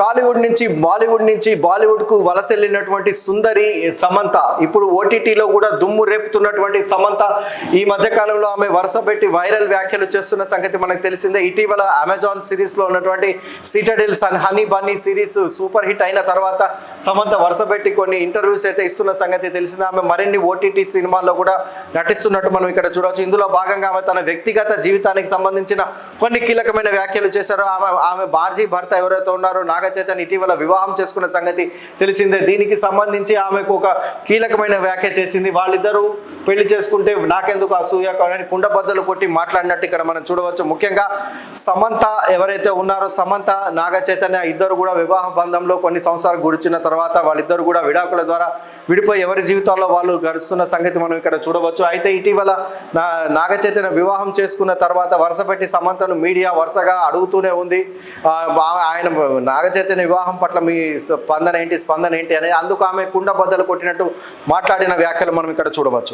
టాలీవుడ్ నుంచి బాలీవుడ్ నుంచి బాలీవుడ్కు వలస వెళ్ళినటువంటి సుందరి సమంత. ఇప్పుడు ఓటీటీలో కూడా దుమ్ము రేపుతున్నటువంటి సమంత. ఈ మధ్య కాలంలో ఆమె వరుస పెట్టి వైరల్ వ్యాఖ్యలు చేస్తున్న సంగతి మనకు తెలిసిందే. ఇటీవల అమెజాన్ సిరీస్లో ఉన్నటువంటి Citadels and Honey Bunny series super hit అయిన తర్వాత సమంత వరుస పెట్టి కొన్ని ఇంటర్వ్యూస్ అయితే ఇస్తున్న సంగతి తెలిసిందే. ఆమె మరిన్ని ఓటీటీ సినిమాల్లో కూడా నటిస్తున్నట్టు మనం ఇక్కడ చూడవచ్చు. ఇందులో భాగంగా ఆమె తన వ్యక్తిగత జీవితానికి సంబంధించిన కొన్ని కీలకమైన వ్యాఖ్యలు చేశారు. ఆమె ఆమె బార్జీ భర్త ఎవరైతే ఉన్నారో నాగచైతన్ ఇటీవల వివాహం చేసుకున్న సంగతి తెలిసిందే. దీనికి సంబంధించి ఆమెకు ఒక కీలకమైన వ్యాఖ్య చేసింది. వాళ్ళిద్దరూ పెళ్ళి చేసుకుంటే నాకెందుకు అసూయ అని కుండబద్దలు కొట్టి మాట్లాడినట్టు ఇక్కడ మనం చూడవచ్చు. ముఖ్యంగా సమంత ఎవరైతే ఉన్నారో సమంత నాగ చైతన్య ఇద్దరు కూడా వివాహ బంధంలో కొన్ని సంవత్సరాలు గుడిచిన తర్వాత వాళ్ళిద్దరు కూడా విడాకుల ద్వారా విడిపోయి ఎవరి జీవితాల్లో వాళ్ళు గడుస్తున్న సంగతి మనం ఇక్కడ చూడవచ్చు. అయితే ఇటీవల నా నాగ చైతన్య వివాహం చేసుకున్న తర్వాత వరుసపెట్టి సమంతను ప్రశ్నలను మీడియా వరుసగా అడుగుతూనే ఉంది. ఆయన నాగచైతన్య వివాహం పట్ల మీ స్పందన ఏంటి స్పందన ఏంటి అనేది అందుకు ఆమె కుండ బద్దలు కొట్టినట్టు మాట్లాడిన వ్యాఖ్యలు మనం ఇక్కడ చూడవచ్చు.